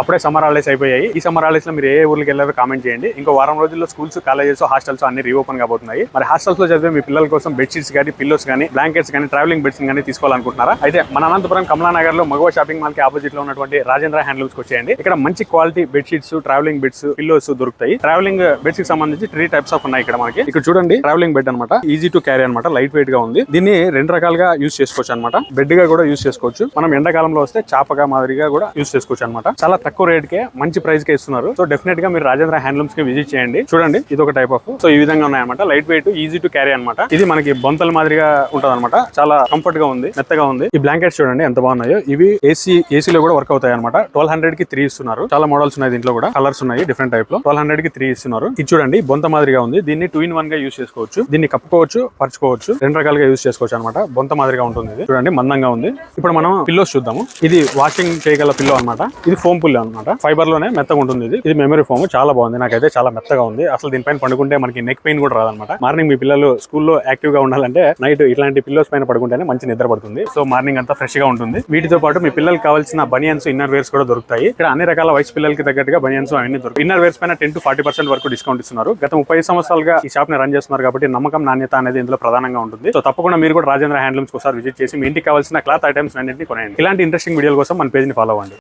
అప్పుడే summer holidays అయిపోయాయి. ఈ సమ్మర్ హాలిడేస్లో మీరు ఏ ఊర్లకి వెళ్ళారో కామెంట్ చేయండి. ఇంకో వారం రోజుల్లో స్కూల్స్ కాలేజెస్ హాస్టల్స్ అన్ని రీఓపెన్ కాబోతున్నాయి. మరి హాస్టల్స్లో చదివే మీ పిల్లల కోసం బెడ్షీట్స్ కానీ పిల్లోస్ కానీ బ్లాంకెట్స్ కానీ ట్రావెలింగ్ బెడ్స్ కానీ తీసుకోవాలనుకుంటున్నారా? అయితే మన అనంతపురం కమలానగర్లో మగవ షాపింగ్ మాల్కి ఆపోజిట్లో ఉన్నటువంటి రాజేంద్ర హ్యాండ్లూమ్స్ వచ్చేయండి. ఇక్కడ మంచి quality bedsheets travelling beds pillows దొరుకుతాయి. ట్రావెలింగ్ బెడ్స్కి సంబంధించి త్రీ టైప్స్ ఆఫ్ ఉన్నాయి ఇక్కడ మనకి. ఇక్కడ చూడండి ట్రావెలింగ్ బెడ్ అనమాట ఈజీ టు క్యారీ అనమాట లైట్ వెయిట్గా ఉంది. దీన్ని రెండు రకాలుగా యూస్ చేసుకోవచ్చు అనమాట బెడ్గా కూడా యూస్ చేసుకోవచ్చు. మనం ఎండాకాలంలో వస్తే చాపగా మాదిరిగా కూడా యూస్ చేసుకోవచ్చు అనమాట చాలా తక్కువ రేట్ కే మంచి ప్రైస్ కే ఇస్తున్నారు. సో డెఫినెట్గా మీరు రాజేంద్ర హ్యాండ్లూమ్స్కి విజిట్ చేయండి. చూడండి ఇది ఒక టైప్ ఆఫ్ సో ఈ విధంగా ఉన్నాయన్నమాట. Light weight easy to carry అనమాట ఇది మనకి బొంతల మాదిరిగా ఉంటుంది అనమాట చాలా కంఫర్ట్గా ఉంది మెత్తగా ఉంది. ఈ బ్లాంకెట్స్ చూడండి ఎంత బాగున్నాయో. ఇవి ఏసీ ఏసీలో కూడా వర్క్ అవుతాయి అనమాట ట్వెల్వ్ హండ్రెడ్కి త్రీ ఇస్తున్నారు. చాలా మోడల్స్ ఉన్నాయి దీంట్లో కూడా. కలర్స్ ఉన్నాయి డిఫరెంట్ టైప్లో. ట్వెల్వ్ హండ్రెడ్కి త్రీ ఇస్తున్నారు. ఇది చూడండి బొంత మాదిరిగా ఉంది. దీన్ని టూ ఇన్ వన్గా యూస్ చేసుకోవచ్చు. దీన్ని కప్పుకోవచ్చు పరచుకోవచ్చు. రెండు రకాలుగా యూస్ చేసుకోవచ్చు అనమాట బొంత మాదిరిగా ఉంటుంది ఇది. చూడండి మందంగా ఉంది. ఇప్పుడు మనం పిల్లోస్ చూద్దాము. ఇది వాషింగ్ చేయగల పిల్లో అనమాట ఇది ఫోమ్ పిల్లో అనమాట ఫైబర్లోనే మెత్తగా ఉంటుంది ఇది. ఇది మెమరీ ఫోమ్ చాలా బాగుంది. నాకైతే చాలా మెత్తగా ఉంది. అసలు దీనిపైన పండుకుంటే మనకి నెక్ పెయిన్ కూడా రాదనమాట మార్నింగ్ మీ పిల్లలు స్కూల్లో యాక్టివ్గా ఉండాలంటే నైట్ ఇట్లాంటి పిల్లోస్ పైన పడుకుంటేనే మంచి నిద్ర పడుతుంది. సో మార్నింగ్ అంతా ఫ్రెష్గా ఉంటుంది. వీటితో పాటు మీ పిల్లలకి కావాల్సిన బనియన్స్ ఇన్నర్ వేర్స్ కూడా దొరుకుతాయి. ఇక్కడ అన్ని రకాల వయసు పిల్లలకి తగ్గట్టుగా బనియన్స్ అవన్నీ దొరుకుతాయి. ఇన్నర్ వేర్స్ పైన టెన్ టు ఫార్టీ పర్సెంట్ వరకు డిస్కౌంట్ ఇస్తున్నారు. గత ముప్పై సంవత్సరాలుగా ఈ షాప్ని రన్ చేస్తున్నారు కాబట్టి నమ్మకం నాణ్యత అనేది ఇందులో ప్రధానంగా ఉంటుంది. సో తప్పకుండా మీరు కూడా రాజేంద్ర హ్యాండ్లూమ్స్ ఒకసారి విజిట్ చేసి మీ ఇంటికి కావాల్సిన క్లాత్ ఐటమ్స్ అన్నింటినీ కొనండి ఇలాంటి ఇంట్రెస్టింగ్ వీడియోల కోసం మన పేజ్ని ఫాలో అవ్వండి.